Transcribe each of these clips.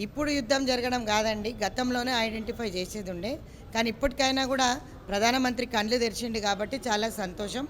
ఇప్పుడు యుద్ధం జరగడం కాదండి. గతంలోనే ఐడెంటిఫై చేసేది ఉండే. కానీ ఇప్పటికైనా కూడా ప్రధానమంత్రి కళ్ళు తెరిచిండు కాబట్టి చాలా సంతోషం.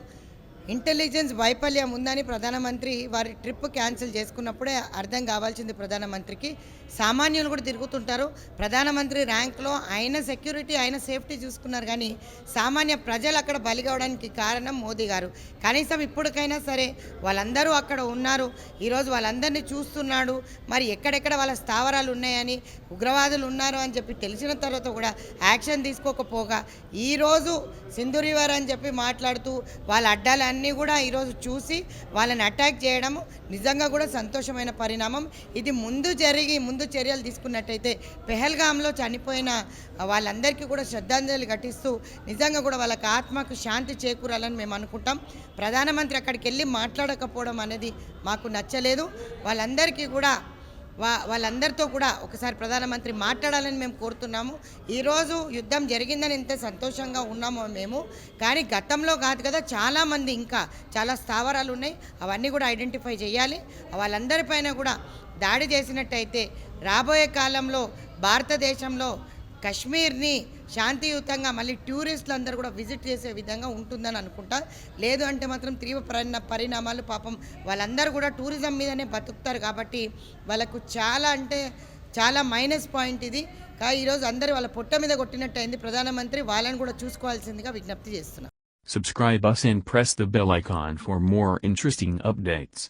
ఇంటెలిజెన్స్ వైఫల్యం ఉందని ప్రధానమంత్రి వారి ట్రిప్ క్యాన్సిల్ చేసుకున్నప్పుడే అర్థం కావాల్సింది ప్రధానమంత్రికి. సామాన్యులు కూడా తిరుగుతుంటారు. ప్రధానమంత్రి ర్యాంక్లో ఆయన సెక్యూరిటీ ఆయన సేఫ్టీ చూసుకున్నారు కానీ సామాన్య ప్రజలు అక్కడ బలి కావడానికి కారణం మోదీ గారు. కనీసం ఇప్పటికైనా సరే వాళ్ళందరూ అక్కడ ఉన్నారు. ఈరోజు వాళ్ళందరినీ చూస్తున్నాడు. మరి ఎక్కడెక్కడ వాళ్ళ స్థావరాలు ఉన్నాయని ఉగ్రవాదులు ఉన్నారు అని చెప్పి తెలిసిన తర్వాత కూడా యాక్షన్ తీసుకోకపోగా ఈరోజు సింధు రివర్ అని చెప్పి మాట్లాడుతూ వాళ్ళ అడ్డాలన్నీ కూడా ఈరోజు చూసి వాళ్ళని అటాక్ చేయడం నిజంగా కూడా సంతోషమైన పరిణామం. ఇది ముందు జరిగి ముందు చర్యలు తీసుకున్నట్టయితే పెహల్గాంలో చనిపోయిన వాళ్ళందరికీ కూడా శ్రద్ధాంజలి ఘటిస్తూ నిజంగా కూడా వాళ్ళకి ఆత్మకు శాంతి చేకూరాలని మేము అనుకుంటాం. ప్రధానమంత్రి అక్కడికి వెళ్ళి మాట్లాడకపోవడం అనేది మాకు నచ్చలేదు. వాళ్ళందరికీ కూడా వా వాళ్ళందరితో కూడా ఒకసారి ప్రధానమంత్రి మాట్లాడాలని మేము కోరుతున్నాము. ఈరోజు యుద్ధం జరిగిందని ఇంత సంతోషంగా ఉన్నామో మేము. కానీ గతంలో కాదు కదా చాలామంది ఇంకా చాలా స్థావరాలు ఉన్నాయి. అవన్నీ కూడా ఐడెంటిఫై చేయాలి. వాళ్ళందరిపైన కూడా దాడి చేసినట్టయితే రాబోయే కాలంలో భారతదేశంలో కశ్మీర్ని శాంతియుతంగా మళ్ళీ టూరిస్టులు అందరూ కూడా విజిట్ చేసే విధంగా ఉంటుందని అనుకుంటా. లేదు అంటే మాత్రం తీవ్ర పరిణ పరిణామాలు పాపం వాళ్ళందరూ కూడా టూరిజం మీదనే బతుకుతారు కాబట్టి వాళ్ళకు చాలా అంటే చాలా మైనస్ పాయింట్ ఇది. కా ఈరోజు అందరూ వాళ్ళ పొట్ట మీద కొట్టినట్టు అయింది. ప్రధానమంత్రి వాళ్ళని కూడా చూసుకోవాల్సిందిగా విజ్ఞప్తి చేస్తున్నా. Subscribe us and press the bell icon for more interesting updates.